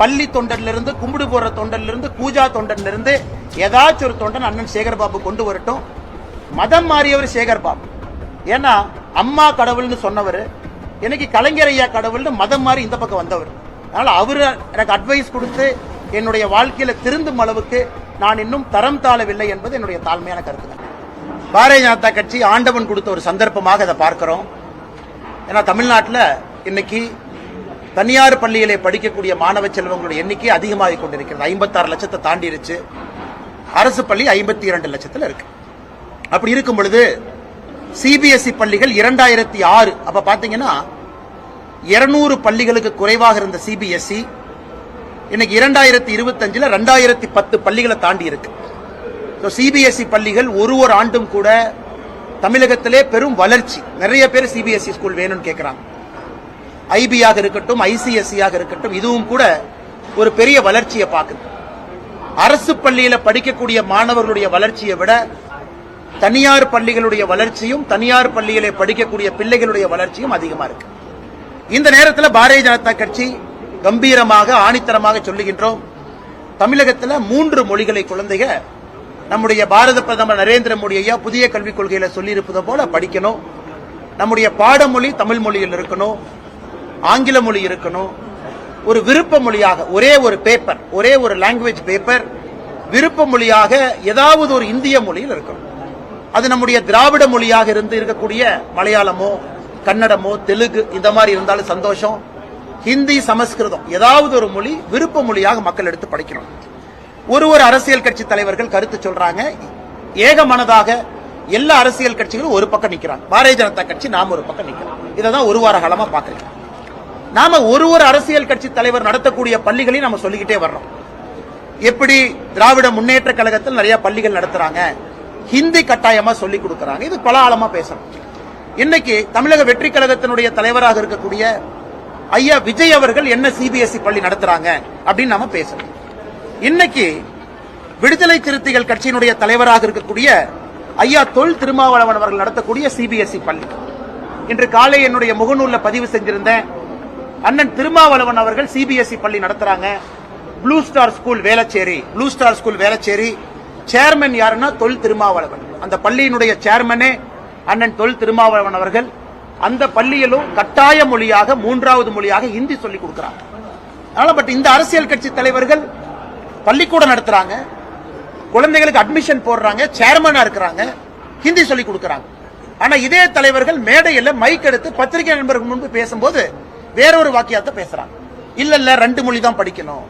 பள்ளி தொண்டன்லேருந்து கும்பிடு போகிற தொண்டன்லேருந்து பூஜா தொண்டன்ல இருந்து ஏதாச்சும் ஒரு தொண்டன் அண்ணன் சேகர்பாபு கொண்டு வரட்டும். மதம் மாறியவர் சேகர்பாபு. ஏன்னா அம்மா கடவுள்னு சொன்னவர் எனக்கு கலைஞர் ஐயா கடவுள்னு மதம் மாறி இந்த பக்கம் வந்தவர். அதனால் அவர் எனக்கு அட்வைஸ் கொடுத்து என்னுடைய வாழ்க்கையில் திருந்தும் அளவுக்கு நான் இன்னும் தரம் தாழவில்லை என்பது என்னுடைய தாழ்மையான கருத்து பாரதிய ஜனதா கட்சி ஆண்டவன் கொடுத்த ஒரு சந்தர்ப்பமாக அதை பார்க்கிறோம். ஏன்னா தமிழ்நாட்டில் இன்னைக்கு தனியார் பள்ளிகளை படிக்கக்கூடிய மாணவ செல்வங்களுடைய எண்ணிக்கை அதிகமாகிக் கொண்டிருக்கிறது. ஐம்பத்தாறு லட்சத்தை தாண்டிருச்சு. அரசு பள்ளி ஐம்பத்தி இரண்டு லட்சத்தில் இருக்கு. அப்படி இருக்கும் பொழுது சிபிஎஸ்இ பள்ளிகள் இரண்டாயிரத்தி ஆறு. அப்ப பாத்தீங்கன்னா இருநூறு பள்ளிகளுக்கு குறைவாக இருந்த சிபிஎஸ்இ இன்னைக்கு இரண்டாயிரத்தி இருபத்தஞ்சுல ரெண்டாயிரத்தி பத்து பள்ளிகளை தாண்டி இருக்கு சிபிஎஸ்இ பள்ளிகள் ஒரு ஒரு ஆண்டும் கூட தமிழகத்திலே பெரும் வளர்ச்சி. நிறைய பேர் சிபிஎஸ்இ ஸ்கூல் வேணும்னு கேட்குறாங்க ஐபியாக இருக்கட்டும் ஐசிஎஸ்சியாக இருக்கட்டும் இதுவும் கூட ஒரு பெரிய வளர்ச்சியை பார்க்குது. அரசு பள்ளியில படிக்கக்கூடிய மாணவர்களுடைய வளர்ச்சியை விட தனியார் பள்ளிகளுடைய வளர்ச்சியும் தனியார் பள்ளியிலே படிக்கக்கூடிய பிள்ளைகளுடைய வளர்ச்சியும் அதிகமா இருக்கு. இந்த நேரத்தில் பாரதிய ஜனதா கட்சி கம்பீரமாக ஆணித்தரமாக சொல்லுகின்றோம் தமிழகத்தில் மூன்று மொழிகளை குழந்தைக நம்முடைய பாரத பிரதமர் நரேந்திர மோடி ஐயா புதிய கல்விக் கொள்கையில சொல்லியிருப்பது போல படிக்கணும். நம்முடைய பாடமொழி தமிழ் மொழியில் இருக்கணும். ஆங்கில மொழி இருக்கணும். ஒரு விருப்ப மொழியாக ஒரே ஒரு பேப்பர் ஒரே ஒரு லாங்குவேஜ் பேப்பர் விருப்ப மொழியாக ஏதாவது ஒரு இந்திய மொழியில் இருக்கணும். அது நம்முடைய திராவிட மொழியாக இருந்து இருக்கக்கூடிய மலையாளமோ கன்னடமோ தெலுங்கு இந்த மாதிரி இருந்தாலும் சந்தோஷம். ஹிந்தி சமஸ்கிருதம் ஏதாவது ஒரு மொழி விருப்ப மொழியாக மக்கள் எடுத்து படிக்கணும். ஒரு ஒரு அரசியல் கட்சி தலைவர்கள் கருத்து சொல்றாங்க. ஏகமனதாக எல்லா அரசியல் கட்சிகளும் ஒரு பக்கம் நிற்கிறாங்க பாரதிய ஜனதா கட்சி நாம ஒரு பக்கம் நிற்கிறோம் இதை தான் ஒரு வார காலமாக பார்க்குறேன் நாம ஒரு ஒரு அரசியல் கட்சி தலைவர் நடத்தக்கூடிய பள்ளிகளையும் நம்ம சொல்லிக்கிட்டே வர்றோம். எப்படி திராவிட முன்னேற்ற கழகத்தில் நிறைய பள்ளிகள் நடத்துறாங்க. ஹிந்தி கட்டாயமா சொல்லி கொடுக்கறாங்க. இது பல ஆழமா பேசணும். இன்னைக்கு தமிழக வெற்றி கழகத்தினுடைய தலைவராக இருக்கக்கூடிய ஐயா விஜய் அவர்கள் என்ன சிபிஎஸ்இ பள்ளி நடத்துறாங்க அப்படின்னு நாம பேசணும். இன்னைக்கு விடுதலை திருத்திகள் கட்சியினுடைய தலைவராக இருக்கக்கூடிய ஐயா தொல் திருமாவளவன் அவர்கள் நடத்தக்கூடிய சிபிஎஸ்இ பள்ளி. இன்று காலை என்னுடைய முகநூல்ல பதிவு செஞ்சிருந்தேன். அண்ணன் திருமாவளவன் அவர்கள் சிபிஎஸ்இ பள்ளி நடத்துறாங்க. Blue star school Velachery. Blue star school Velachery. Chairman யாருன்னா தொல் திருமாவளவன். அந்த பள்ளியினுடைய சேர்மனே அண்ணன் தொல் திருமாவளவன் அவர்கள். அந்த பள்ளியிலும் கட்டாய மொழியாக மூன்றாவது மொழியாக ஹிந்தி சொல்லி கொடுக்கிறாங்க. அதனால பட் இந்த அரசியல் கட்சி தலைவர்கள் பள்ளிக்கூடம் நடத்துறாங்க. குழந்தைகளுக்கு அட்மிஷன் போடுறாங்க. சேர்மனா இருக்கிறாங்க. ஹிந்தி சொல்லி கொடுக்குறாங்க. ஆனா இதே தலைவர்கள் மேடையில் மைக் எடுத்து பத்திரிகை நண்பர்கள் முன்பு பேசும்போது வேற ஒரு வாக்கியத்தை பேசுறாங்க. இல்ல இல்ல ரெண்டு மொழி தான் படிக்கணும்.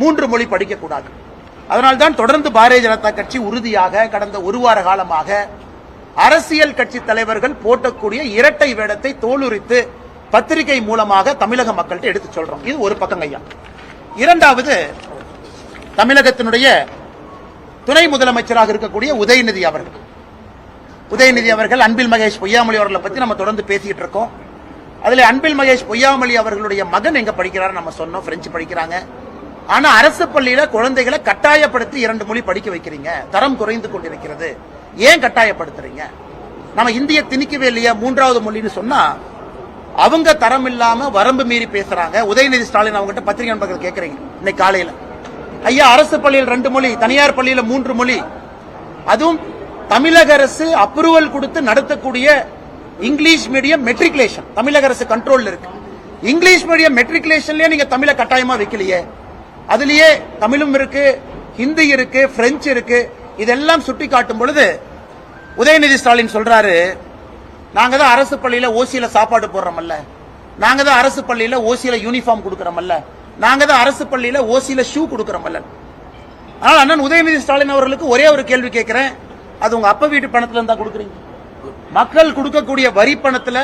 மூன்று மொழி படிக்க கூடாது அதனால்தான் தொடர்ந்து பாரதிய ஜனதா கட்சி உறுதியாக கடந்த ஒரு வார காலமாக அரசியல் கட்சி தலைவர்கள் போட்டக்கூடிய இரட்டை வேடத்தை தோலுரித்து பத்திரிகை மூலமாக தமிழக மக்கள்கிட்ட எடுத்து சொல்றோம். இது ஒரு பக்கம் ஐயா. இரண்டாவது தமிழகத்தினுடைய துணை முதலமைச்சராக இருக்கக்கூடிய உதயநிதி அவர்கள். உதயநிதி அவர்கள் அன்பில் மகேஷ் பொய்யாமொழி அவர்களை பத்தி நம்ம தொடர்ந்து பேசிட்டு இருக்கோம். அதில் அன்பில் மகேஷ் பொய்யாமொழி அவர்களுடைய மகன் எங்க படிக்கிறார் நம்ம சொன்னோம் பிரெஞ்சு படிக்கிறாங்க. ஆனா அரசு பள்ளியில குழந்தைகளை கட்டாயப்படுத்தி இரண்டு மொழி படிக்க வைக்கிறீங்க. தரம் குறைந்து கொண்டிருக்கிறது. ஏன் கட்டாயப்படுத்துறீங்க? நம்ம இந்திய திணிக்கவே இல்லையா மூன்றாவது மொழின்னு சொன்னா அவங்க தரம் இல்லாம வரம்பு மீறி பேசுறாங்க. உதயநிதி ஸ்டாலின் அவங்ககிட்ட பத்திரிகை நண்பர்கள் கேட்கறீங்க இன்னைக்கு காலையில. ஐயா அரசு பள்ளியில் ரெண்டு மொழி தனியார் பள்ளியில மூன்று மொழி. அதுவும் தமிழக அரசு அப்ரூவல் கொடுத்து நடத்தக்கூடிய இங்கிலீஷ் மீடியம் மெட்ரிகுலேஷன் தமிழக அரசு கண்ட்ரோல் இருக்கு. இங்கிலீஷ் மீடியம் மெட்ரிகுலேஷன்லயே நீங்க தமிழை கட்டாயமா வைக்கலையே. அதுலயே தமிழும் இருக்கு ஹிந்தி இருக்கு பிரெஞ்சு இருக்கு. இதெல்லாம் சுட்டி காட்டும் பொழுது உதயநிதி ஸ்டாலின் சொல்றாரு நாங்க தான் அரசு பள்ளியில ஓசியில சாப்பாடு போடுறோம்ல நாங்க தான் அரசு பள்ளியில ஓசியில யூனிஃபார்ம் கொடுக்கறோம்ல நாங்க தான் அரசு பள்ளியில ஓசியில ஷூ கொடுக்கறோம்ல ஆனால் அண்ணன் உதயநிதி ஸ்டாலின் அவர்களுக்கு ஒரே ஒரு கேள்வி கேட்கிறேன். அது உங்க அப்ப வீட்டு பணத்துல இருந்தா கொடுக்குறீங்க. மக்கள் கொடுக்கக்கூடிய வரி பணத்துல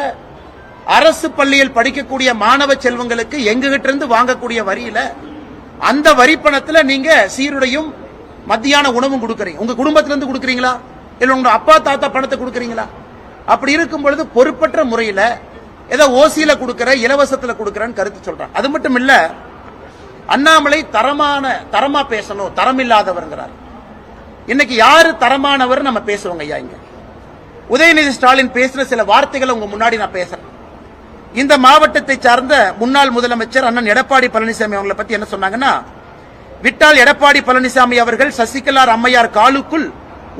அரசு பள்ளியில் படிக்கக்கூடிய மாணவ செல்வங்களுக்கு எங்ககிட்ட இருந்து வாங்கக்கூடிய வரியில அந்த வரி பணத்துல நீங்க சீருடையும் மத்தியான உணவும் கொடுக்கறீங்க. உங்க குடும்பத்துல இருந்து கொடுக்கறீங்களா? இல்ல உங்க அப்பா தாத்தா பணத்தை கொடுக்கறீங்களா? அப்படி இருக்கும் பொழுது பொறுப்பற்ற முறையில ஏதோ ஓசியில கொடுக்கற இலவசத்துல கொடுக்கறன்னு கருத்து சொல்றாங்க. அது மட்டும் இல்ல அண்ணாமலை தரமான தரமா பேசணும் தரம் இல்லாதவர்ங்கிறார். இன்னைக்கு யாரு தரமானவர் நம்ம பேசுவோங்க ஐயா இங்க? உதயநிதி ஸ்டாலின் பேசின சில வார்த்தைகளை உங்க முன்னாடி நான் பேசுறேன். இந்த மாவட்டத்தை சார்ந்த முன்னாள் முதலமைச்சர் அண்ணன் எடப்பாடி பழனிசாமி அவங்களை பத்தி என்ன சொன்னாங்கன்னா விட்டால் எடப்பாடி பழனிசாமி அவர்கள் சசிகலார் அம்மையார் காலுக்குள்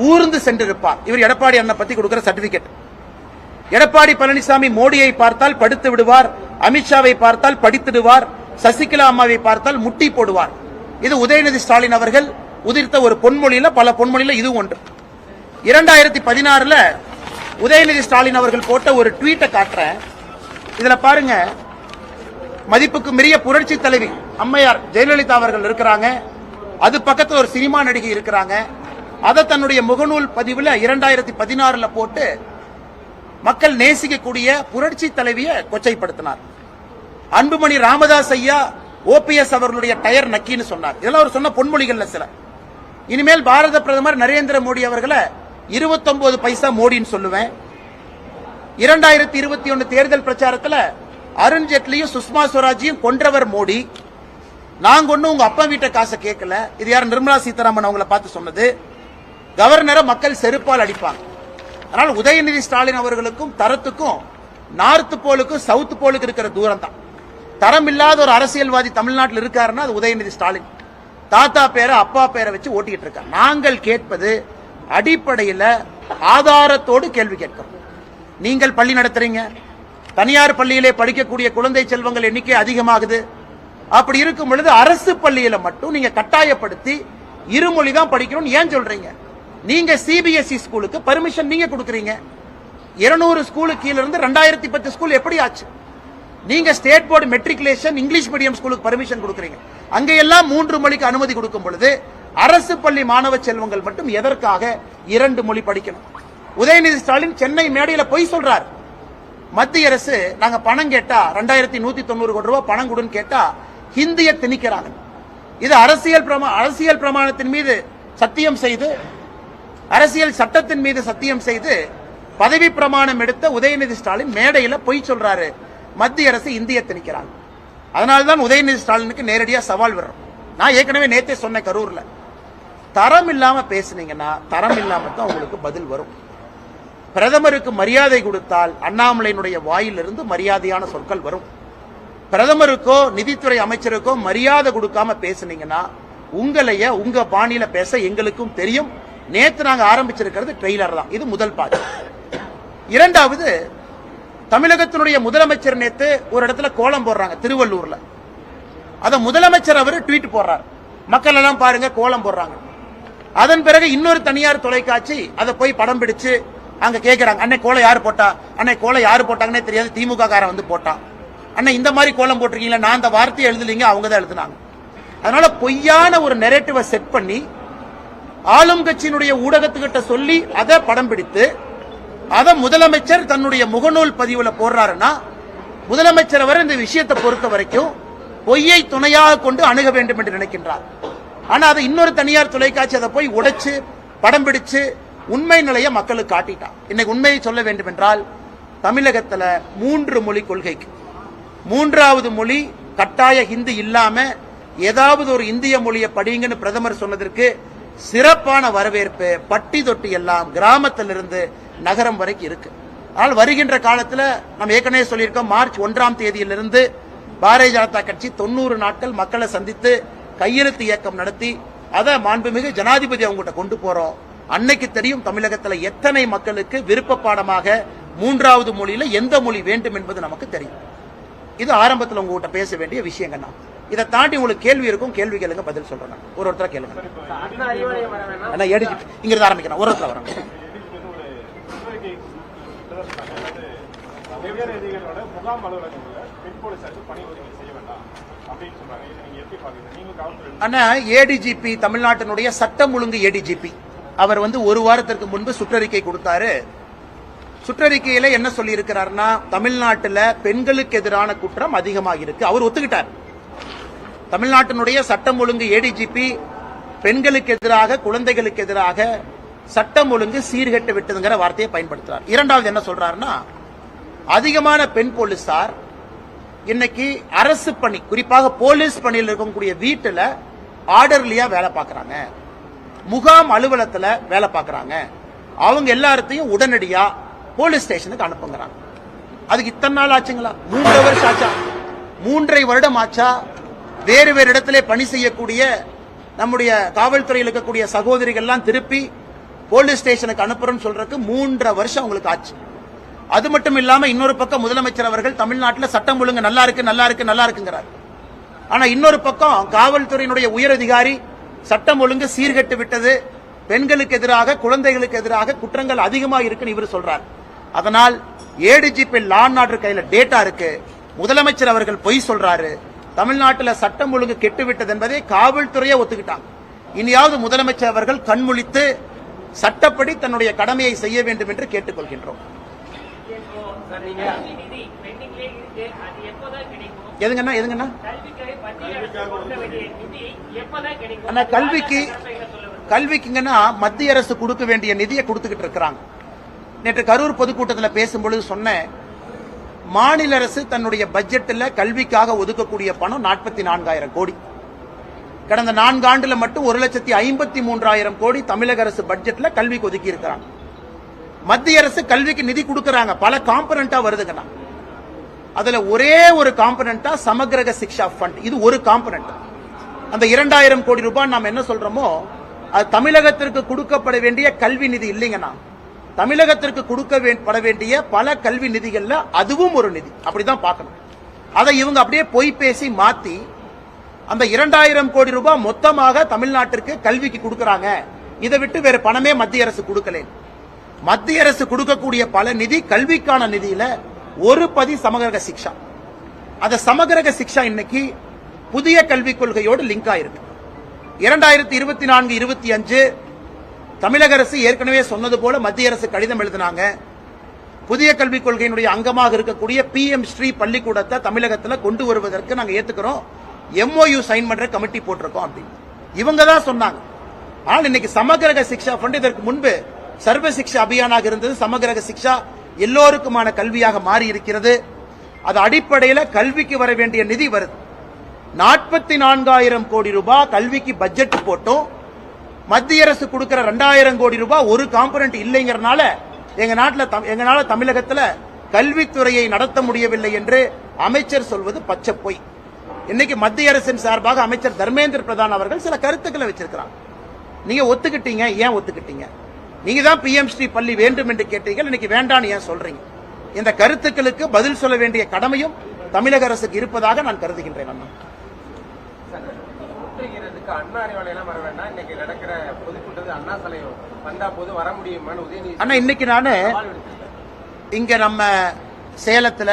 ஊர்ந்து சென்றிருப்பார். இவர் எடப்பாடி அண்ணன் பத்தி கொடுக்கிற சர்டிபிகேட். எடப்பாடி பழனிசாமி மோடியை பார்த்தால் படுத்து விடுவார் அமித்ஷாவை பார்த்தால் படித்திடுவார் சசிகலா அம்மாவை பார்த்தால் முட்டி போடுவார். இது உதயநிதி ஸ்டாலின் அவர்கள் உதிர்த்த ஒரு பொன்மொழியில பல பொன்மொழியில இது ஒன்று. இரண்டாயிரத்தி பதினாறுல உதயநிதி ஸ்டாலின் அவர்கள் போட்ட ஒரு ட்வீட்டை காட்டுறேன். இதுல பாருங்க. மதிப்புக்கு மிரிய புரட்சி தலைவி அம்மையார் ஜெயலலிதா அவர்கள் இருக்கிறாங்க. அது பக்கத்தில் ஒரு சினிமா நடிகை இருக்கிறாங்க. அதை தன்னுடைய முகநூல் பதிவில் இரண்டாயிரத்தி பதினாறுல போட்டு மக்கள் நேசிக்கக்கூடிய புரட்சி தலைவியை கொச்சைப்படுத்தினார். அன்புமணி ராமதாஸ் ஐயா ஓபிஎஸ் அவர்களுடைய டயர் நக்கின்னு சொன்னார். இதெல்லாம் அவர் சொன்ன பொன்மொழிகள்ல சில. இனிமேல் பாரத பிரதமர் நரேந்திர மோடி அவர்களை 29 பைசா மோடின்னு சொல்லுவேன். இரண்டாயிரத்தி இருபத்தி ஒன்னு தேர்தல் பிரச்சாரத்தில் அருண்ஜேட்லியும் சுஷ்மா ஸ்வராஜையும் கொன்றவர் மோடி. நாங்க ஒன்றும் உங்க அப்பா வீட்டை காசை கேட்கல. இது யார் நிர்மலா சீதாராமன் அவங்கள பார்த்து சொன்னது. கவர்னரை மக்கள் செருப்பால் அடிப்பாங்க. அதனால் உதயநிதி ஸ்டாலின் அவர்களுக்கும் தரத்துக்கும் நார்த்து போலுக்கும் சவுத் போலுக்கு இருக்கிற தூரம் தான் தரம் இல்லாத ஒரு அரசியல்வாதி தமிழ்நாட்டில் இருக்காருன்னா அது உதயநிதி ஸ்டாலின். தாத்தா பேரை அப்பா பேரை வச்சு ஓட்டிக்கிட்டு இருக்கார். நாங்கள் கேட்பது அடிப்படையில் ஆதாரத்தோடு கேள்வி கேட்கிறோம். நீங்கள் பள்ளி நடத்துறீங்க. தனியார் பள்ளியிலே படிக்கக்கூடிய குழந்தை செல்வங்கள் எண்ணிக்கை அதிகமாகுது. அப்படி இருக்கும் பொழுது அரசு பள்ளியில மட்டும் நீங்க கட்டாயப்படுத்தி இருமொழி தான் படிக்கணும்னு ஏன் சொல்றீங்க? நீங்க சிபிஎஸ்இ ஸ்கூலுக்கு பர்மிஷன் நீங்க கொடுக்குறீங்க. இருநூறு ஸ்கூலுக்கு கீழ இருந்து ரெண்டாயிரத்தி பத்து ஸ்கூல் எப்படி ஆச்சு? நீங்க state board matriculation English medium ஸ்கூலுக்கு பர்மிஷன் கொடுக்குறீங்க. அங்கே எல்லாம் மூன்று மொழிக்கு அனுமதி கொடுக்கும் பொழுது அரசு பள்ளி மாணவ செல்வங்கள் மட்டும் எதற்காக இரண்டு மொழி படிக்கணும்? உதயநிதி ஸ்டாலின் சென்னை மேடையில் பொய் சொல்றார். மத்திய அரசு நாங்க பணம் கேட்டா ரெண்டாயிரத்தி நூத்தி தொண்ணூறு கோடி ரூபாய் பணம் கொடுன்னு கேட்டா ஹிந்திய திணிக்கிறாங்க. இது அரசியல் பிரமா அரசியல் பிரமாணத்தின் மீது சத்தியம் செய்து அரசியல் சட்டத்தின் மீது சத்தியம் செய்து பதவி பிரமாணம் எடுத்த உதயநிதி ஸ்டாலின் மேடையில் பொய் சொல்றாரு. மத்திய அரசு இந்திய திணிக்கிறாங்க. அதனால்தான் உதயநிதி ஸ்டாலினுக்கு நேரடியாக சவால் விடுறோம் நான் ஏற்கனவே நேத்தே சொன்னேன் கரூர்ல. தரம் இல்லாமல் பேசுனீங்கன்னா தரம் இல்லாமல் தான் உங்களுக்கு பதில் வரும். பிரதமருக்கு மரியாதை கொடுத்தால் அண்ணாமலையினுடைய வாயிலிருந்து மரியாதையான சொற்கள் வரும். பிரதமருக்கோ நிதித்துறை அமைச்சருக்கோ மரியாதை கொடுக்காம பேசுனீங்கன்னா உங்களைய உங்க பாணியில பேச எங்களுக்கும் தெரியும். நேற்று நாங்கள் ஆரம்பிச்சிருக்கிறது ட்ரெய்லர் தான். இது முதல் பாட்டு. இரண்டாவது தமிழகத்தினுடைய முதலமைச்சர் நேத்து ஒரு இடத்துல கோலம் போடுறாங்க திருவள்ளூர்ல. அதை முதலமைச்சர் அவர் ட்வீட் போடுறார். மக்கள் எல்லாம் பாருங்க கோலம் போடுறாங்க. அதன் பிறகு இன்னொரு தனியார் தொலைக்காட்சி அதை போய் படம் பிடிச்சு அங்க கேட்கிறாங்க அன்னை கோலை யாரு போட்டா? அன்னை கோலை யாரு போட்டாங்கன்னே தெரியாது. திமுக காரன் வந்து போட்டான் அண்ணா இந்த மாதிரி கோலம் போட்டிருக்கீங்களா? நான் அந்த வார்த்தையை எழுதலீங்க அவங்க தான் எழுதுனாங்க. அதனால பொய்யான ஒரு நெரேட்டிவை செட் பண்ணி ஆளும் கட்சியினுடைய ஊடகத்துக்கிட்ட சொல்லி அதை படம் பிடித்து அதை முதலமைச்சர் தன்னுடைய முகநூல் பதிவுல போடுறாருன்னா முதலமைச்சர் அவர் இந்த விஷயத்தை பொறுத்த வரைக்கும் பொய்யை துணையாக கொண்டு அணுக வேண்டும் என்று நினைக்கின்றார். ஆனா அதை இன்னொரு தனியார் தொலைக்காட்சி அதை போய் உடைச்சு படம் பிடிச்சு உண்மை நிலையை மக்களுக்கு காட்டிட்டான் இன்னைக்கு உண்மையை சொல்ல வேண்டும் என்றால் தமிழகத்துல மூன்று மொழி கொள்கைக்கு. மூன்றாவது மொழி கட்டாய ஹிந்தி இல்லாம ஏதாவது ஒரு இந்திய மொழியை படிங்கன்னு பிரதமர் சொன்னதற்கு சிறப்பான வரவேற்பு பட்டி தொட்டி எல்லாம் கிராமத்திலிருந்து நகரம் வரைக்கும் இருக்கு. ஆனால் வருகின்ற காலத்தில் நம்ம ஏற்கனவே சொல்லியிருக்கோம் மார்ச் ஒன்றாம் தேதியிலிருந்து பாரதிய ஜனதா கட்சி தொண்ணூறு நாட்கள் மக்களை சந்தித்து கையெழுத்து இயக்கம் நடத்தி அதை மாண்புமிகு ஜனாதிபதி அவங்ககிட்ட கொண்டு போறோம். அன்னைக்கு தெரியும் தமிழகத்துல எத்தனை மக்களுக்கு விருப்ப பாடமாக மூன்றாவது மொழியில எந்த மொழி வேண்டும் என்பது நமக்கு தெரியும். இது ஆரம்பத்தில் உங்ககிட்ட பேச வேண்டிய விஷயங்கள் இதை தாண்டி உங்களுக்கு கேள்வி இருக்கும் கேள்வி கேளுங்க பதில் சொல்றேன் ஒரு ஒருத்தர கேளுங்க. அண்ணா அறிவுரை இங்க இருந்து ஆரம்பிக்கிறேன். ஒரு ஒருத்தர வரேன் முகாம் அலுவலகங்களில் பெண் போலீசாருக்கு பணி ஒதுக்கீடு அண்ணா ஏடிஜிபி தமிழ்நாட்டினுடைய சட்டம் ஒழுங்கு ஏடிஜிபி அவர் வந்து ஒரு வாரத்திற்கு முன்பு சுற்றறிக்கை கொடுத்தாரு. சுற்றறிக்கையில என்ன சொல்லி இருக்கிறாருன்னா தமிழ்நாட்டுல பெண்களுக்கு எதிரான குற்றம் அதிகமாக இருக்கு. அவர் ஒத்துக்கிட்டார். தமிழ்நாட்டினுடைய சட்டம் ஒழுங்கு ஏடிஜிபி பெண்களுக்கு எதிராக குழந்தைகளுக்கு எதிராக சட்டம் ஒழுங்கு சீர்கெட்டு விட்டதுங்கிற வார்த்தையை பயன்படுத்துறார். இரண்டாவது என்ன சொல்றாருன்னா அதிகமான பெண் போலீசார் இன்னைக்கு அரசு பணி குறிப்பாக போலீஸ் பணியில் இருக்கக்கூடிய வீட்டில் ஆர்டர்லியா வேலை பார்க்குறாங்க. முகாம் அலுவலத்தில் வேலை பார்க்குறாங்க. அவங்க எல்லாத்தையும் உடனடியாக போலீஸ் ஸ்டேஷனுக்கு அனுப்புங்கிறாங்க. அதுக்கு இத்தனை நாள் ஆச்சுங்களா? மூன்றரை வருஷம் ஆச்சா? மூன்றரை வருடம் ஆச்சா? வேறு வேறு இடத்திலே பணி செய்யக்கூடிய நம்முடைய காவல்துறையில் இருக்கக்கூடிய சகோதரிகள்லாம் திருப்பி போலீஸ் ஸ்டேஷனுக்கு அனுப்புறோம்னு சொல்றதுக்கு மூன்றரை வருஷம் அவங்களுக்கு ஆச்சு. அது மட்டும் இல்லாம இன்னொரு பக்கம் முதலமைச்சர் அவர்கள் தமிழ்நாட்டில் சட்டம் ஒழுங்கு நல்லா இருக்கு நல்லா இருக்கு நல்லா இருக்குங்கிறார். ஆனா இன்னொரு பக்கம் காவல்துறையினுடைய உயர் அதிகாரி சட்டம் ஒழுங்கு சீர்கெட்டு விட்டது. பெண்களுக்கு எதிராக குழந்தைகளுக்கு எதிராக குற்றங்கள் அதிகமாக இருக்குன்னு இவர் சொல்றார். அதனால் ஏடிஜிபி லான் ஆர்டர் கையில டேட்டா இருக்கு. முதலமைச்சர் அவர்கள் பொய் சொல்றாரு. தமிழ்நாட்டில் சட்டம் ஒழுங்கு கெட்டு விட்டது என்பதை காவல்துறையை ஒத்துக்கிட்டாங்க. இனியாவது முதலமைச்சர் அவர்கள் கண்முழித்து சட்டப்படி தன்னுடைய கடமையை செய்ய வேண்டும் என்று கேட்டுக்கொள்கின்றோம் சார் நீங்க கல்வி நிதி பெண்டிங்லே இருக்கு அது எப்போதான் கிடைக்கும்? எதுங்கண்ணா எதுங்கண்ணா? ஆனா கல்விக்கு கல்விக்குங்கன்னா மத்திய அரசு கொடுக்க வேண்டிய நிதியை கொடுத்துக்கிட்டு இருக்கிறாங்க. நேற்று கரூர் பொதுக்கூட்டத்தில் பேசும்பொழுது சொன்னேன் மாநில அரசு தன்னுடைய பட்ஜெட்டில் கல்விக்காக ஒதுக்கக்கூடிய பணம் நாற்பத்தி நான்காயிரம் கோடி. கடந்த நான்கு ஆண்டுல மட்டும் ஒரு லட்சத்தி ஐம்பத்தி மூன்றாயிரம் கோடி தமிழக அரசு பட்ஜெட்ல கல்விக்கு ஒதுக்கி இருக்கிறாங்க மத்திய அரசு கல்விக்கு நிதி கொடுக்கறாங்க. பல காம்பனண்டா வருதுங்கண்ணா. அதுல ஒரே ஒரு காம்பனண்டா சமக்கிரக சிக்ஷா ஃபண்ட் இது ஒரு காம்பனண்ட் அந்த இரண்டாயிரம் கோடி ரூபாய் நாம் என்ன சொல்றோமோ அது தமிழகத்திற்கு கொடுக்கப்பட வேண்டிய கல்வி நிதி இல்லைங்கண்ணா. தமிழகத்திற்கு கொடுக்க பட வேண்டிய பல கல்வி நிதிகள்ல அதுவும் ஒரு நிதி. அப்படிதான் பார்க்கணும். அதை இவங்க அப்படியே பொய் பேசி மாத்தி அந்த இரண்டாயிரம் கோடி ரூபாய் மொத்தமாக தமிழ்நாட்டிற்கு கல்விக்கு கொடுக்கறாங்க. இதை விட்டு வேற பணமே மத்திய அரசு கொடுக்கல. மத்திய அரசு கொடுக்கக்கூடிய பல நிதி கல்விக்கான நிதியில ஒரு பதி சமகிரக சிக்ஷா. அந்த சமகரக சிக்ஷா இன்னைக்கு புதிய கல்விக் கொள்கையோடு லிங்க் ஆயிருக்கு. இரண்டாயிரத்தி இருபத்தி நான்கு இருபத்தி அஞ்சு தமிழக அரசு ஏற்கனவே சொன்னது போல மத்திய அரசு கடிதம் எழுதினாங்க. புதிய கல்விக் கொள்கையினுடைய அங்கமாக இருக்கக்கூடிய பி எம் ஸ்ரீ பள்ளிக்கூடத்தை தமிழகத்தில் கொண்டு வருவதற்கு நாங்கள் ஏத்துக்கிறோம். எம்ஓயு சைன் பண்ற கமிட்டி போட்டிருக்கோம் அப்படின்னு. இவங்க தான் சொன்னாங்க. ஆனால் இன்னைக்கு சமகரக சிக்ஷா ஃபண்ட் இதற்கு முன்பு சர்வ சிக்ஷா அபியானாக இருந்தது சமகிரக சிக்ஷா எல்லோருக்குமான கல்வியாக மாறி இருக்கிறது அது அடிப்படையில் கல்விக்கு வர வேண்டிய நிதி வருது. நாற்பத்தி நான்காயிரம் கோடி ரூபாய் கல்விக்கு பட்ஜெட் போட்டும். மத்திய அரசு கொடுக்கிற ரெண்டாயிரம் கோடி ரூபாய் ஒரு காம்பனண்ட் இல்லைங்கிறனால எங்க நாட்டில் தம்- தமிழகத்தில் கல்வித்துறையை நடத்த முடியவில்லை என்று அமைச்சர் சொல்வது பச்சை பொய். இன்னைக்கு மத்திய அரசின் சார்பாக அமைச்சர் தர்மேந்திர பிரதான் அவர்கள் சில கருத்துக்களை வச்சிருக்கிறாங்க. நீங்க ஒத்துக்கிட்டீங்க ஏன் ஒத்துக்கிட்டீங்க? நீங்க தான் பிஎம் ஸ்ரீ பள்ளி வேண்டும் என்று கேட்டீங்க இன்னைக்கு வேண்டாம்னு ஏன் சொல்றீங்க? இந்த கருத்துக்களுக்கு பதில் சொல்ல வேண்டிய கடமையும் தமிழக அரசுக்கு இருப்பதாக நான் கருதுகின்றேன் அண்ணா. அண்ணா இன்னைக்கு நானு. இங்க நம்ம சேலத்துல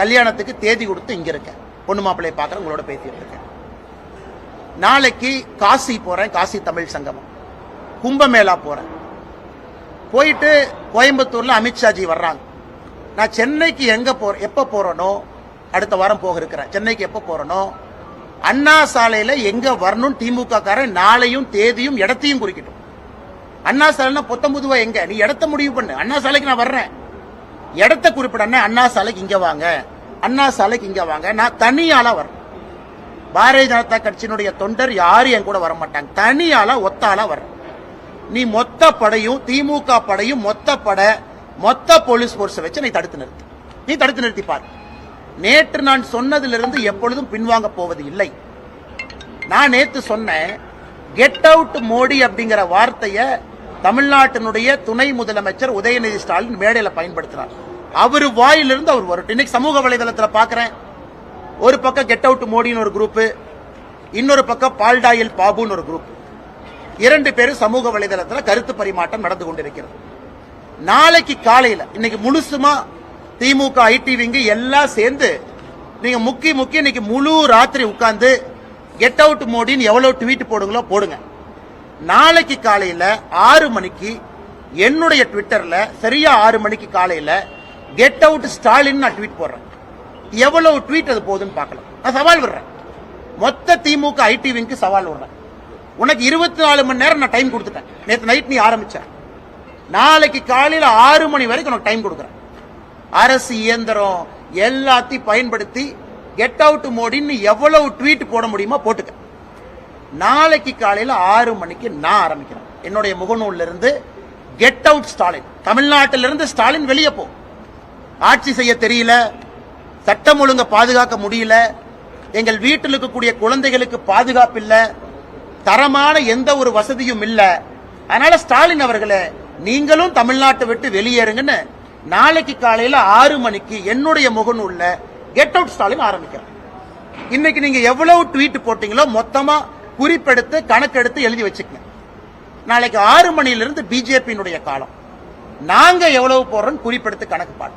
கல்யாணத்துக்கு தேதி கொடுத்து இங்க இருக்கேன். பொண்ணு மாப்பிள்ளையை பார்க்கறேன் உங்களோட பேசிட்டு இருக்கேன். நாளைக்கு காசி போறேன் காசி தமிழ் சங்கமம். கும்பமேளா போறேன். போயிட்டு கோயம்புத்தூர்ல அமித்ஷாஜி வர்றாங்க. நான் சென்னைக்கு எங்க போற எப்ப போகிறனோ அடுத்த வாரம் போக இருக்கிறேன். சென்னைக்கு எப்ப போகிறனோ அண்ணா சாலையில எங்க வரணும் திமுக காரன் நாளையும் தேதியும் இடத்தையும் குறிக்கட்டும். அண்ணா சாலைனா பொத்தம்புதுவா எங்க? நீ இடத்த முடிவு பண்ணு. அண்ணா சாலைக்கு நான் வர்றேன். இடத்த குறிப்பிட அண்ணா, சாலைக்கு இங்க வாங்க. அண்ணா சாலைக்கு இங்க வாங்க. நான் தனியாளா வரேன் பாரதிய ஜனதா கட்சியினுடைய தொண்டர் யாரும் என் கூட வர மாட்டாங்க தனியாளா ஒத்தாளா வரேன் நீ மொத்த படையும் திமுக படையும் மொத்த படை மொத்த போலீஸ் போர்ஸ் வச்சு நீ தடுத்து நிறுத்து. நீ தடுத்து நிறுத்தி பாரு. நேற்று நான் சொன்னதிலிருந்து எப்பொழுதும் பின்வாங்க போவது இல்லை. நான் நேத்து சொன்னேன் கெட் அவுட் மோடி அப்படிங்கிற வார்த்தையை தமிழ்நாட்டினுடைய துணை முதலமைச்சர் உதயநிதி ஸ்டாலின் மேடையில பயன்படுத்தினார். அவர் வாயிலிருந்து அவர் வரும் இன்னைக்கு சமூக வலைதளத்தில் பாக்குறேன். ஒரு பக்கம் கெட் அவுட் மோடின்னு ஒரு குரூப் இன்னொரு பக்கம் பால்டாயில் பாபுன்னு ஒரு குரூப் இரண்டு பேரும் சமூக வலைதளத்தில் கருத்து பரிமாற்றம் நடந்து கொண்டிருக்கிறது. நாளைக்கு காலையில் இன்னைக்கு முழுசுமா திமுக ஐடிவிங்க எல்லாம் சேர்ந்து நீங்க முக்கி முக்கி இன்னைக்கு முழு ராத்திரி உட்கார்ந்து கெட் அவுட் மோடின்னு எவ்வளவு ட்வீட் போடுங்களோ போடுங்க. நாளைக்கு காலையில ஆறு மணிக்கு என்னுடைய ட்விட்டர்ல சரியா ஆறு மணிக்கு காலையில கெட் அவுட் ஸ்டாலின் நான் ட்வீட் போடுறேன். எவ்வளவு ட்வீட் அது போகுதுன்னு பார்க்கலாம். நான் சவால் விடுறேன். மொத்த திமுக ஐடிவிங்க்கு சவால் விடுறேன். உனக்கு இருபத்தி நாலு மணி நேரம் நான் டைம் கொடுத்துட்டேன். நேற்று நைட் நீ ஆரம்பிச்ச. நாளைக்கு காலையில் ஆறு மணி வரைக்கும் உனக்கு டைம் கொடுக்குறேன். அரசு இயந்திரம் எல்லாத்தையும் பயன்படுத்தி கெட் அவுட் மோடின்னு எவ்வளவு ட்வீட் போட முடியுமோ போட்டுக்க. நாளைக்கு காலையில் ஆறு மணிக்கு நான் ஆரம்பிக்கிறேன். என்னுடைய முகநூல்ல இருந்து கெட் அவுட் ஸ்டாலின் தமிழ்நாட்டிலிருந்து ஸ்டாலின் வெளியே போ. ஆட்சி செய்ய தெரியல. சட்டம் ஒழுங்க பாதுகாக்க முடியல. எங்கள் வீட்டில் இருக்கக்கூடிய குழந்தைகளுக்கு பாதுகாப்பு இல்லை. தரமான எந்த ஒரு வசதியும் இல்லை. அதனால ஸ்டாலின் அவர்களே நீங்களும் தமிழ்நாட்டை விட்டு வெளியேறுங்கன்னு நாளைக்கு காலையில ஆறு மணிக்கு என்னுடைய முகநூல்ல கெட் அவுட் ஸ்டாலின் ஆரம்பிக்கிறேன் இன்னைக்கு நீங்க எவ்வளவு ட்வீட் போட்டீங்களோ மொத்தமா குறிப்பெடுத்து கணக்கெடுத்து எழுதி வச்சுக்கங்க. நாளைக்கு ஆறு மணியிலிருந்து பிஜேபியினுடைய காலம். நாங்க எவ்வளவு போடுறோம் குறிப்பெடுத்து கணக்கு பாடு.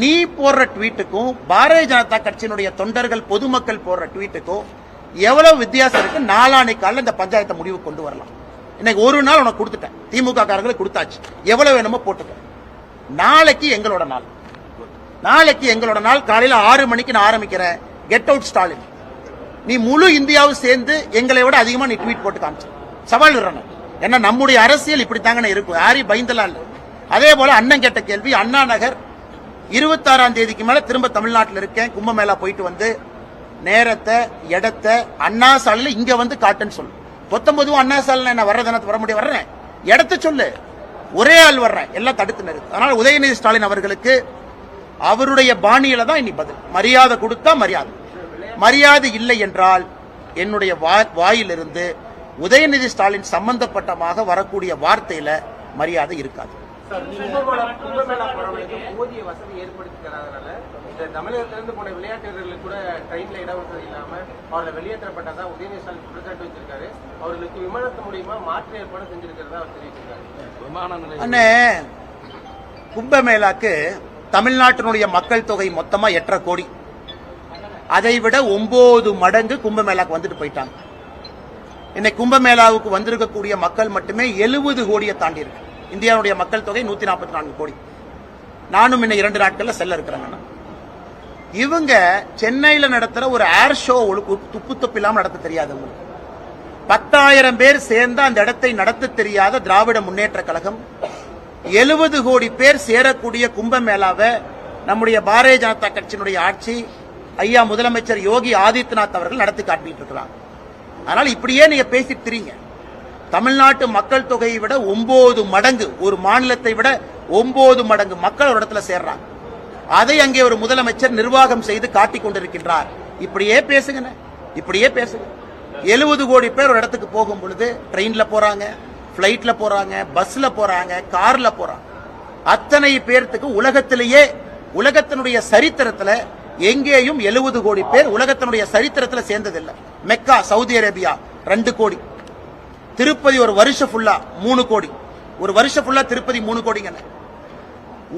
நீ போடுற ட்வீட்டுக்கும் பாரதிய ஜனதா கட்சியினுடைய தொண்டர்கள் பொதுமக்கள் போடுற ட்வீட்டுக்கும் எவ்வளவு வித்தியாசம் இருக்கு? நாளானை காலையில் இந்த பஞ்சாயத்தை முடிவு கொண்டு வரலாம். இன்னைக்கு ஒரு நாள் உனக்கு கொடுத்துட்டேன். திமுக காரங்களுக்கு கொடுத்தாச்சு. எவ்வளவு வேணுமோ போட்டுக்க நாளைக்கு எங்களோட நாள். நாளைக்கு எங்களோட நாள். காலையில ஆறு மணிக்கு நான் ஆரம்பிக்கிறேன். கெட் அவுட் ஸ்டாலின் நீ முழு இந்தியாவும் சேர்ந்து எங்களை விட அதிகமா நீ ட்வீட் போட்டு காமிச்சு. சவால் விடுறணும். ஏன்னா நம்முடைய அரசியல் இப்படித்தாங்கன்னு இருக்கும். யாரையும் பயந்தலாம் இல்லை. அதே போல அண்ணன் கேட்ட கேள்வி அண்ணா நகர் இருபத்தாறாம் தேதிக்கு மேல திரும்ப தமிழ்நாட்டில் இருக்கேன். கும்பமேளா போயிட்டு வந்து நேரத்தை இடத்தை அண்ணா சாலையில இங்க வந்து காட்டுன்னு சொல்லு. பத்தொன்பதும் அண்ணா சாலையில நான் வர்ற தினத்து வர முடிய வர்றேன். இடத்த சொல்லு. ஒரே ஆள் வர்றேன். எல்லாம் தடுத்து நிறுத்து அதனால உதயநிதி ஸ்டாலின் அவர்களுக்கு அவருடைய பாணியில தான் இனி பதில். மரியாதை கொடுத்தா மரியாதை. மரியாதை இல்லை என்றால் என்னுடைய வா- வாயிலிருந்து உதயநிதி ஸ்டாலின் சம்பந்தப்பட்டமாக வரக்கூடிய வார்த்தையில மரியாதை இருக்காது. இந்த தமிழகத்திலிருந்து போன விளையாட்டு வீரர்களுக்கு கூட ட்ரெயின்ல இடவசதி இல்லாம அவர்களை வெளியேற்றப்பட்டதா உதயநிதி ஸ்டாலின் குற்றச்சாட்டு வச்சிருக்காரு. அவர்களுக்கு விமானத்து மூலியமா மாற்று ஏற்பாடு செஞ்சிருக்கிறதா அவர் தெரிவிச்சிருக்காரு. அண்ணே கும்பமேளாக்கு தமிழ்நாட்டினுடைய மக்கள் தொகை மொத்தமா எட்டரை கோடி. அதை விட ஒன்பது மடங்கு கும்பமேளாக்கு வந்துட்டு போயிட்டாங்க. இன்னைக்கு கும்பமேளாவுக்கு வந்திருக்கக்கூடிய மக்கள் மட்டுமே எழுபது கோடியை தாண்டி இருக்கு. இந்தியாவுடைய மக்கள் தொகை நூத்தி நாற்பத்தி நான்கு கோடி. நானும் இன்னும் இரண்டு நாட்கள்ல செல்ல இருக்கிறேங்க இவங்க சென்னையில் நடத்துற ஒரு ஏர் ஷோ துப்பு துப்பு இல்லாமல் நடத்த தெரியாது பத்தாயிரம் பேர் சேர்ந்து அந்த இடத்தை நடத்த தெரியாத திராவிட முன்னேற்ற கழகம். எழுபது கோடி பேர் சேரக்கூடிய கும்பமேளாவை நம்முடைய பாரதிய ஜனதா கட்சியினுடைய ஆட்சி ஐயா முதலமைச்சர் யோகி ஆதித்யநாத் அவர்கள் நடத்தி காட்டிட்டு இருக்கிறாங்க அதனால் இப்படியே நீங்க பேசிட்டு திரிங்க. தமிழ்நாட்டு மக்கள் தொகையை விட ஒன்பது மடங்கு ஒரு மாநிலத்தை விட ஒன்பது மடங்கு மக்கள் ஒரு இடத்துல சேர்றாங்க. அதை அங்கே ஒரு முதலமைச்சர் நிர்வாகம் செய்து காட்டிக் கொண்டிருக்கின்றார். இப்படியே பேசுங்க இப்படியே பேசுங்க. எழுபது கோடி பேர் ஒரு இடத்துக்கு போகும் பொழுது ட்ரெயின்ல போறாங்க பிளைட்ல போறாங்க பஸ்ல போறாங்க கார்ல போறாங்க. அத்தனை பேர்த்துக்கு உலகத்திலேயே உலகத்தினுடைய சரித்திரத்துல எங்கேயும் எழுபது கோடி பேர் உலகத்தினுடைய சரித்திரத்துல சேர்ந்ததில்லை. மெக்கா சவுதி அரேபியா ரெண்டு கோடி. திருப்பதி ஒரு வருஷம் ஃபுல்லா மூணு கோடி. ஒரு வருஷம் ஃபுல்லா திருப்பதி மூணு கோடிங்கண்ண.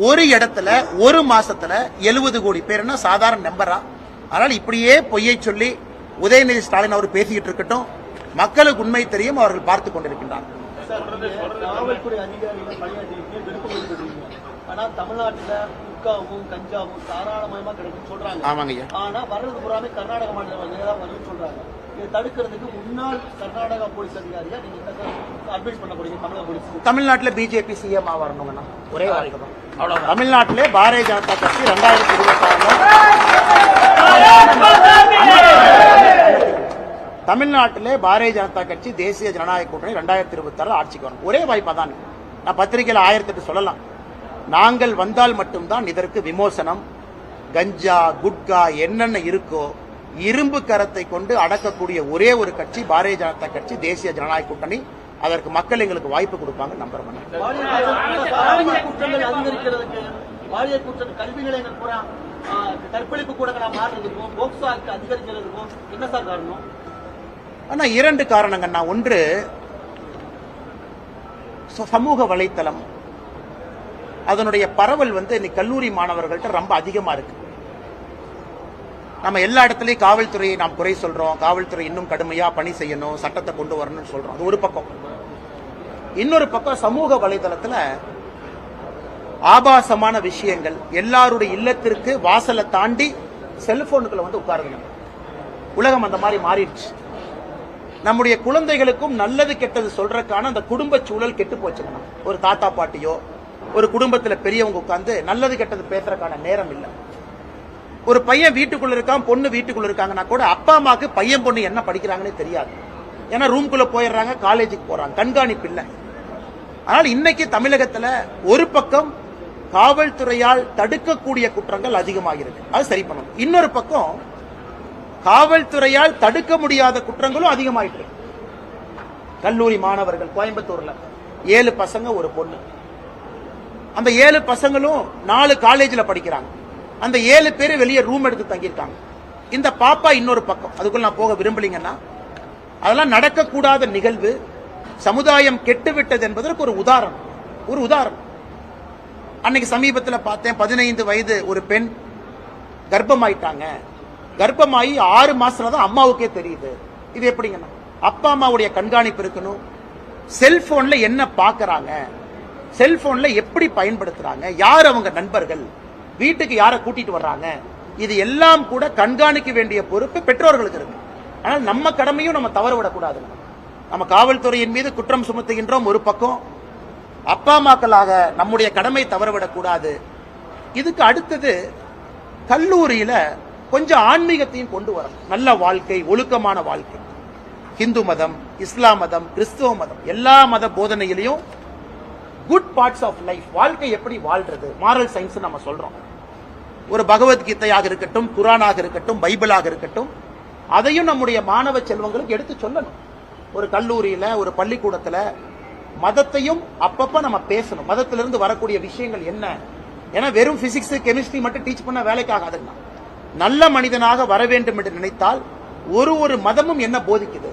ஒரு இடத்துல ஒரு மாசத்துல எழுபது கோடி. பேர்னா சாதாரண நம்பரா? அதனால இப்படியே பொய்யை சொல்லி உதயநிதி ஸ்டாலின் அவர் பேசிக்கிட்டு இருக்கட்டும். மக்களுக்கு உண்மை தெரியும் அவர்கள் பார்த்து கொண்டிருக்கின்றார். ஆமாங்க ஆனா வர்றது பூராமே கர்நாடக மாநிலம் தான் வருதுன்னு சொல்றாங்க. இதை தடுக்கிறதுக்கு முன்னாள் கர்நாடகா போலீஸ் அதிகாரியா நீங்க அட்வைஸ் பண்ண போறீங்க? தமிழக போலீஸ். தமிழ்நாட்டில் பிஜேபி சிஎம் வரணுங்கண்ணா. ஒரே வார்த்தை தமிழ்நாட்டிலே பாரதிய ஜனதா கட்சி ரெண்டாயிரத்தி இருபத்தி தமிழ்நாட்டிலே பாரதிய ஜனதா கட்சி தேசிய ஜனநாயக கூட்டணி ரெண்டாயிரத்தி இருபத்தி ஆறு ஆட்சிக்கு வரும் ஒரே வாய்ப்பா தான் நான் பத்திரிகையில் ஆயிரத்தெட்டு சொல்லலாம். நாங்கள் வந்தால் மட்டும்தான் இதற்கு விமோசனம். கஞ்சா குட்கா என்னென்ன இருக்கோ இரும்பு கரத்தை கொண்டு அடக்கக்கூடிய ஒரே ஒரு கட்சி பாரதிய ஜனதா கட்சி தேசிய ஜனநாயக கூட்டணி. அதற்கு மக்கள் எங்களுக்கு வாய்ப்பு கொடுப்பாங்க குற்றம் கல்வி நிலையங்கள் பூரா கற்பழிப்பு கூட மாறுறதுக்கும் போக்சோ ஆக்ட் அதிகரிக்கிறதுக்கும் என்ன சார் காரணம்? ஆனா இரண்டு காரணங்கண்ணா. ஒன்று சமூக வலைத்தளம். அதனுடைய பரவல் வந்து இன்னைக்கு கல்லூரி மாணவர்கள்ட்ட ரொம்ப அதிகமா இருக்கு. நம்ம எல்லா இடத்துலையும் காவல்துறையை நாம் குறை சொல்றோம். காவல்துறை இன்னும் கடுமையா பணி செய்யணும் சட்டத்தை கொண்டு வரணும்னு சொல்றோம். அது ஒரு பக்கம். இன்னொரு பக்கம் சமூக வலைதளத்துல ஆபாசமான விஷயங்கள். எல்லாருடைய இல்லத்திற்கு வாசலை தாண்டி செல்போனுக்குள்ள வந்து உட்காருங்க உலகம் அந்த மாதிரி மாறிடுச்சு. நம்முடைய குழந்தைகளுக்கும் நல்லது கெட்டது சொல்றதுக்கான அந்த குடும்ப சூழல் கெட்டு போச்சுங்கண்ணா ஒரு தாத்தா பாட்டியோ ஒரு குடும்பத்துல பெரியவங்க உட்காந்து நல்லது கெட்டது பேசுறதுக்கான நேரம் இல்லை. ஒரு பையன் வீட்டுக்குள்ள இருக்கான் பொண்ணு வீட்டுக்குள்ள இருக்காங்கன்னா கூட அப்பா அம்மாக்கு பையன் பொண்ணு என்ன படிக்கிறாங்கன்னு தெரியாது. ஏன்னா ரூம்குள்ள போயிடுறாங்க காலேஜுக்கு போறாங்க கண்காணிப்பு இல்லை. ஆனால் இன்னைக்கு தமிழகத்துல ஒரு பக்கம் காவல்துறையால் தடுக்கக்கூடிய குற்றங்கள் அதிகமாகிறது. அது சரி பண்ணணும். இன்னொரு பக்கம் காவல்துறையால் தடுக்க முடியாத குற்றங்களும் அதிகமாயிட்டு இருக்கு. கல்லூரி மாணவர்கள் கோயம்புத்தூர்ல ஏழு பசங்க ஒரு பொண்ணு. அந்த ஏழு பசங்களும் நாலு காலேஜ்ல படிக்கிறாங்க. அந்த ஏழு பேர் வெளியே ரூம் எடுத்து தங்கியிருக்காங்க. இந்த பாப்பா இன்னொரு பக்கம். அதுக்குள்ள நான் போக விரும்பலீங்கன்னா அதெல்லாம் நடக்கக்கூடாத நிகழ்வு சமுதாயம் கெட்டுவிட்டது என்பதற்கு ஒரு உதாரணம். ஒரு உதாரணம். அன்னைக்கு சமீபத்தில் பார்த்தேன் பதினைந்து வயது ஒரு பெண் கர்ப்பமாயிட்டாங்க. கர்ப்பமாயி ஆறு மாசத்துல தான் அம்மாவுக்கே தெரியுது. இது எப்படிங்கண்ணா அப்பா அம்மாவுடைய கண்காணிப்பு இருக்கணும். செல்போன்ல என்ன பார்க்கறாங்க செல்போன்ல எப்படி பயன்படுத்துறாங்க? யார் அவங்க நண்பர்கள்? வீட்டுக்கு யாரை கூட்டிட்டு வர்றாங்க? இது எல்லாம் கூட கண்காணிக்க வேண்டிய பொறுப்பு பெற்றோர்களுக்கு இருக்கு. ஆனால் நம்ம கடமையும் நம்ம தவற விடக்கூடாது. நம்ம காவல்துறையின் மீது குற்றம் சுமத்துகின்றோம் ஒரு பக்கம். அப்பா அம்மாக்களாக நம்முடைய கடமை தவறவிடக்கூடாது இதுக்கு அடுத்தது கல்லூரியில கொஞ்சம் ஆன்மீகத்தையும் கொண்டு வரணும். நல்ல வாழ்க்கை ஒழுக்கமான வாழ்க்கை. ஹிந்து மதம் இஸ்லாம் மதம் கிறிஸ்துவ மதம் எல்லா மத போதனையிலையும் குட் பார்ட்ஸ் ஆஃப் லைஃப் வாழ்க்கை எப்படி வாழ்றது? மாரல் சயின்ஸ் நம்ம சொல்றோம். ஒரு பகவத்கீதையாக இருக்கட்டும் குரானாக இருக்கட்டும் பைபிளாக இருக்கட்டும் அதையும் நம்முடைய மாணவ செல்வங்களுக்கு எடுத்து சொல்லணும். ஒரு கல்லூரியில ஒரு பள்ளிக்கூடத்துல மதத்தையும் அப்பப்ப நம்ம பேசணும். மதத்திலிருந்து வரக்கூடிய விஷயங்கள் என்ன? ஏன்னா வெறும் பிசிக்ஸ் கெமிஸ்ட்ரி மட்டும் டீச் பண்ண வேலைக்கு நல்ல மனிதனாக வர வேண்டும் என்று நினைத்தால் ஒரு ஒரு மதமும் என்ன போதிக்குது?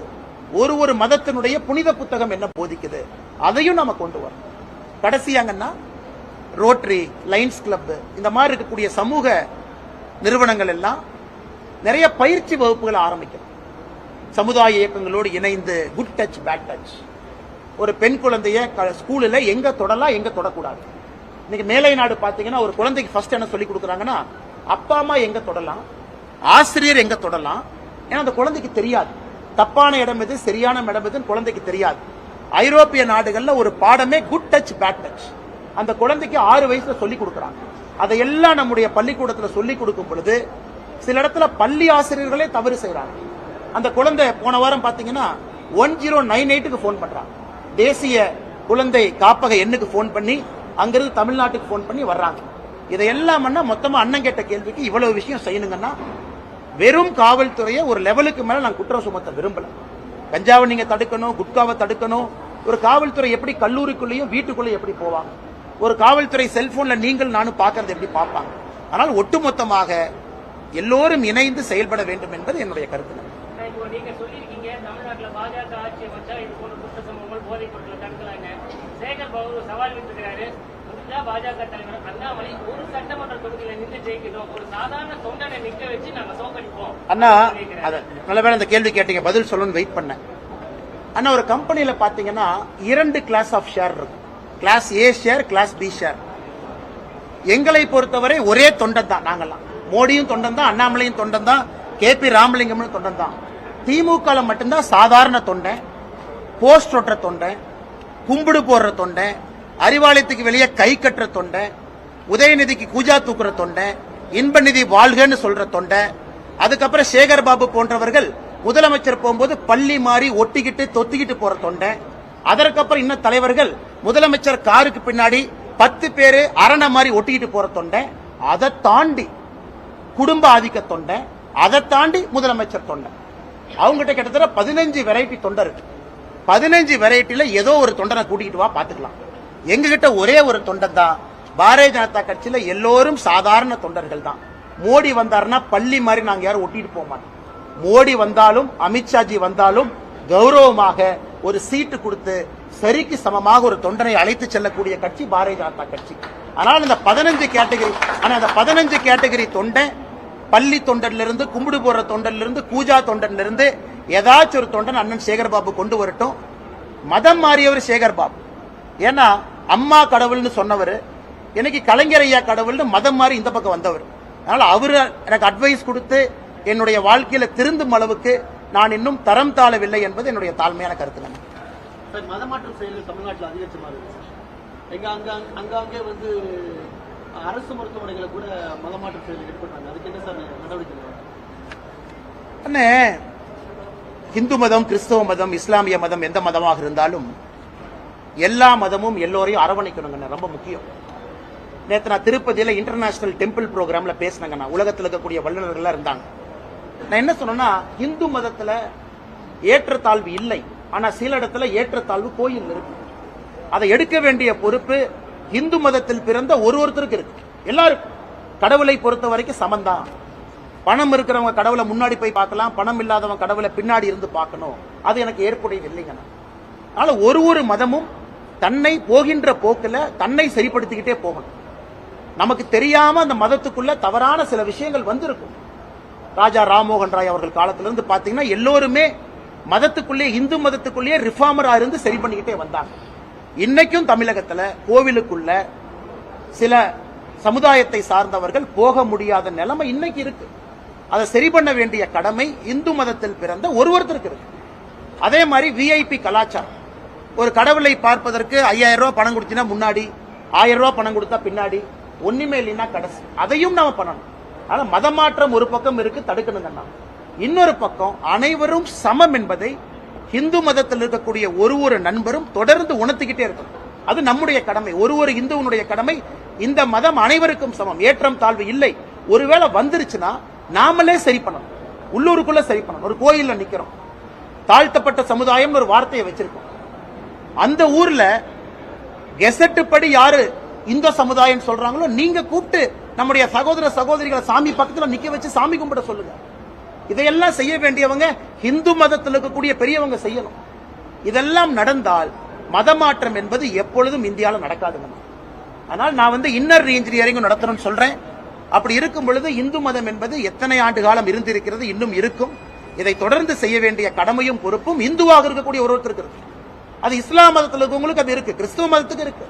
ஒரு ஒரு மதத்தினுடைய புனித புத்தகம் என்ன போதிக்குது? அதையும் நம்ம கொண்டு வரணும். கடைசியாங்கன்னா ரோட்ரி லைன்ஸ் கிளப் இந்த மாதிரி இருக்கக்கூடிய சமூக நிறுவனங்கள் எல்லாம் நிறைய பயிற்சி வகுப்புகளை ஆரம்பிக்கணும் சமுதாய இயக்கங்களோடு இணைந்து குட் டச் பேட் டச் ஒரு பெண் குழந்தைய க- எங்க தொடலாம் எங்க தொடக்கூடாது. இன்னைக்கு மேலை நாடு பார்த்தீங்கன்னா ஒரு குழந்தைக்கு ஃபர்ஸ்ட் என்ன சொல்லி கொடுக்குறாங்கன்னா அப்பா அம்மா எங்க தொடலாம் ஆசிரியர் எங்க தொடலாம் ஏன்னா அந்த குழந்தைக்கு தெரியாது. தப்பான இடம் எது சரியான இடம் எதுன்னு குழந்தைக்கு தெரியாது. ஐரோப்பிய நாடுகள்ல ஒரு பாடமே குட் டச் பேட் டச் அந்த குழந்தைக்கு ஆறு வயசுல சொல்லி கொடுக்குறாங்க. அதையெல்லாம் நம்முடைய பள்ளிக்கூடத்தில் சொல்லி கொடுக்கும் பொழுது சில இடத்துல பள்ளி ஆசிரியர்களே தவறு செய்கிறாங்க அந்த குழந்தை போன வாரம் பாத்தீங்கன்னா ஒன் ஜீரோ நைன் எயிட்டுக்கு ஃபோன் பண்றாங்க. தேசிய குழந்தை காப்பக எண்ணுக்கு ஃபோன் பண்ணி அங்கிருந்து தமிழ்நாட்டுக்கு ஃபோன் பண்ணி வர்றாங்க. இதையெல்லாம் பண்ணா மொத்தமா அண்ணன் கேட்ட கேள்விக்கு இவ்வளவு விஷயம் செய்யணுங்கன்னா வெறும் காவல்துறையை ஒரு லெவலுக்கு மேல நான் குற்றம் சுமத்த விரும்பல. கஞ்சாவை நீங்க தடுக்கணும் குட்காவை தடுக்கணும். ஒரு காவல்துறை எப்படி கல்லூரிக்குள்ளேயும் வீட்டுக்குள்ளேயும் எப்படி போவாங்க? ஒரு காவல்துறை செல்போன்ல நீங்கள் நானும் பார்க்கறது எப்படி பார்ப்பாங்க? ஆனால் ஒட்டுமொத்தமாக எல்லோரும் இணைந்து செயல்பட வேண்டும் என்பது என்னுடைய கருத்து. பாஜக சவால் முடிஞ்சா பாஜக தலைவர் அண்ணாமலை ஒரு சட்டமன்ற தொகுதியில நின்று ஜெயிக்கணும் ஒரு சாதாரண தொண்டனை நிக்க வச்சு நாங்க சோக்கடிப்போம் அண்ணா நல்ல இந்த கேள்வி கேட்டீங்க பதில் சொல்லணும்னு வெயிட் பண்ணேன். அண்ணா ஒரு கம்பெனில பாத்தீங்கன்னா இரண்டு கிளாஸ் ஆஃப் ஷேர் இருக்கும். Class A share class B share எங்களை பொறுத்தவரை ஒரே தொண்டன் தான் நாங்கெல்லாம். மோடியும் தொண்டன் தான் அண்ணாமலையும் தொண்டன் தான் கே பி ராமலிங்கம்னு தொண்டன் தான். திமுக மட்டும்தான் சாதாரண தொண்டன் போஸ்ட் ஒட்டுற தொண்டன் கும்பிடு போடுற தொண்டன் அறிவாலயத்துக்கு வெளியே கை கட்டுற தொண்டை உதயநிதிக்கு கூஜா தூக்குற தொண்டை இன்ப நிதி வாழ்கன்னு சொல்ற தொண்டை அதுக்கப்புறம் சேகர் பாபு போன்றவர்கள் முதலமைச்சர் போகும்போது பள்ளி மாறி ஒட்டிக்கிட்டு தொத்திக்கிட்டு போற தொண்டை அதற்கப்புறம் இன்னும் தலைவர்கள் முதலமைச்சர் காருக்கு பின்னாடி பத்து பேரு அரணை மாதிரி ஒட்டிக்கிட்டு போற தொண்டை அதை தாண்டி குடும்ப ஆதிக்க தொண்டை அதை தாண்டி முதலமைச்சர் தொண்டை. அவங்ககிட்ட கிட்டத்தட்ட பதினஞ்சு வெரைட்டி தொண்டை இருக்கு. பதினஞ்சு வெரைட்டில ஏதோ ஒரு தொண்டனை கூட்டிகிட்டு வா பாத்துக்கலாம் எங்ககிட்ட ஒரே ஒரு தொண்டன் தான். பாரதிய ஜனதா கட்சியில எல்லோரும் சாதாரண தொண்டர்கள் தான். மோடி வந்தாருன்னா பள்ளி மாதிரி நாங்க யாரும் ஒட்டிட்டு போக மாட்டோம். மோடி வந்தாலும் அமித்ஷாஜி வந்தாலும் கௌரவமாக ஒரு சீட்டு கொடுத்து சரிக்கு சமமாக ஒரு தொண்டனை அழைத்து செல்லக்கூடிய கட்சி பாரதிய ஜனதா கட்சி. ஆனால் இந்த பதினஞ்சு கேட்டகரி ஆனால் அந்த பதினஞ்சு கேட்டகரி தொண்டை பள்ளி தொண்டன்லேருந்து கும்பிடு போடுற தொண்டன்லேருந்து கூஜா தொண்டன்லேருந்து ஏதாச்சும் ஒரு தொண்டன் அண்ணன் சேகர்பாபு கொண்டு வரட்டும். மதம் மாறியவர் சேகர் பாபு ஏன்னா அம்மா கடவுள்னு சொன்னவர் எனக்கு கலைஞர் ஐயா கடவுள்னு மதம் மாறி இந்த பக்கம் வந்தவர். அதனால அவரு எனக்கு அட்வைஸ் கொடுத்து என்னுடைய வாழ்க்கையில திருந்தும் அளவுக்கு நான் இன்னும் தரம் தாழவில்லை என்பது என்னுடைய தாழ்மையான கருத்து சார் மதமாற்றம் செயல்கள் தமிழ்நாட்டில் அதிகரிச்ச மாதிரி எங்க அங்க அங்கங்கே வந்து அரசு மருத்துவமனைகளை கூட மதமாற்றம் செயல் ஈடுபடுறாங்க. அதுக்கு என்ன சார் நடவடிக்கை? அண்ணே இந்து மதம் கிறிஸ்தவ மதம் இஸ்லாமிய மதம் எந்த மதமாக இருந்தாலும் எல்லா மதமும் எல்லோரையும் அரவணைக்கணுங்கண்ணா ரொம்ப முக்கியம். நேற்று நான் திருப்பதியில் இன்டர்நேஷனல் டெம்பிள் ப்ரோக்ராமில் பேசினேங்கண்ணா உலகத்தில் இருக்கக்கூடிய வல்லுநர்கள்லாம் இருந்தாங்க. நான் என்ன சொன்னேன்னா இந்து மதத்தில் ஏற்றத்தாழ்வு இல்லை ஆனால் சில இடத்துல ஏற்றத்தாழ்வு கோயில் இருக்கு. அதை எடுக்க வேண்டிய பொறுப்பு இந்து மதத்தில் பிறந்த ஒரு ஒருத்தருக்கு இருக்கு. எல்லாருக்கும். கடவுளை பொறுத்த வரைக்கும் சமந்தான். பணம் இருக்கிறவங்க கடவுளை முன்னாடி போய் பார்க்கலாம் பணம் இல்லாதவங்க கடவுளை பின்னாடி இருந்து பார்க்கணும். அது எனக்கு ஏற்புடையது இல்லைங்கண்ணா. அதனால ஒரு ஒரு மதமும் தன்னை போகின்ற போக்கில் தன்னை சரிப்படுத்திக்கிட்டே போகணும். நமக்கு தெரியாம அந்த மதத்துக்குள்ள தவறான சில விஷயங்கள் வந்திருக்கும். ராஜா ராம்மோகன் ராய் அவர்கள் காலத்திலிருந்து பாத்தீங்கன்னா எல்லோருமே மதத்துக்குள்ளே இந்து மதத்துக்குள்ளேயே ரிஃபார்மரா இருந்து சரி பண்ணிக்கிட்டே வந்தாங்க. இன்னைக்கும் தமிழகத்துல கோவிலுக்குள்ள சில சமுதாயத்தை சார்ந்தவர்கள் போக முடியாத நிலைமை இன்னைக்கு இருக்கு. அதை சரி பண்ண வேண்டிய கடமை இந்து மதத்தில் பிறந்த ஒரு ஒருத்தருக்கு இருக்கு அதே மாதிரி விஐபி கலாச்சாரம். ஒரு கடவுளை பார்ப்பதற்கு ஐயாயிரம் ரூபாய் பணம் கொடுத்தீங்கன்னா முன்னாடி ஆயிரம் ரூபாய் பணம் கொடுத்தா பின்னாடி ஒண்ணுமே இல்லைன்னா கடைசி. அதையும் நாம பண்ணணும். ஆனா மதமாற்றம் ஒரு பக்கம் இருக்கு தடுக்கணுங்கண்ணா இன்னொரு பக்கம் அனைவரும் சமம் என்பதை இந்து மதத்தில் இருக்கக்கூடிய ஒரு ஒரு நண்பரும் தொடர்ந்து உணர்த்திக்கிட்டே இருக்கணும். அது நம்முடைய கடமை. ஒரு ஒரு இந்துவனுடைய கடமை. இந்த மதம் அனைவருக்கும் சமம். ஏற்றம் தாழ்வு இல்லை. ஒருவேளை வந்துருச்சுன்னா நாமளே சரி பண்ணணும். உள்ளூருக்குள்ள சரி பண்ணணும். ஒரு கோயில்ல நிக்கிறோம். தாழ்த்தப்பட்ட சமுதாயம் ஒரு வார்த்தையை வச்சிருக்கோம். அந்த ஊர்ல கெசட்டு படி யாரு இந்த சமுதாயம் சொல்றாங்களோ நீங்க கூப்பிட்டு நம்முடைய சகோதர சகோதரிகளை சாமி பக்கத்துல நிக்க வச்சு சாமி கும்பிட சொல்லுங்க. இதையெல்லாம் செய்ய வேண்டியவங்க இந்து மதத்தில் இருக்கக்கூடிய பெரியவங்க செய்யணும். இதெல்லாம் நடந்தால் மதமாற்றம் என்பது எப்பொழுதும் இந்தியாவில் நடக்காதுங்க ஆனால் நான் வந்து இன்னர் ரீஇன்ஜினியரிங் நடத்தணும்னு சொல்றேன். அப்படி இருக்கும் பொழுது இந்து மதம் என்பது எத்தனை ஆண்டு காலம் இருந்திருக்கிறது இன்னும் இருக்கும். இதை தொடர்ந்து செய்ய வேண்டிய கடமையும் பொறுப்பும் இந்துவாக இருக்கக்கூடிய ஒரு ஒருத்தருக்கு இருக்கு அது இஸ்லாம் மதத்தில் இருக்கவங்களுக்கு அது இருக்கு. கிறிஸ்துவ மதத்துக்கு இருக்கு.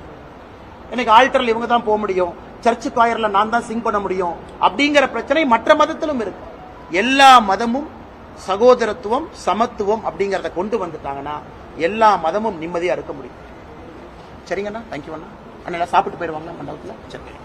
இன்னைக்கு ஆல்டர்ல இவங்க தான் போக முடியும். சர்ச்சு காயர்ல நான் தான் சிங் பண்ண முடியும். அப்படிங்கிற பிரச்சனை மற்ற மதத்திலும் இருக்கு. எல்லா மதமும் சகோதரத்துவம் சமத்துவம் அப்படிங்கிறத கொண்டு வந்துட்டாங்கன்னா எல்லா மதமும் நிம்மதியா இருக்க முடியும். சரிங்கண்ணா? தேங்க்யூ அண்ணா. அண்ணா சாப்பிட்டு போயிருவாங்க மண்டபத்தில்? சரி.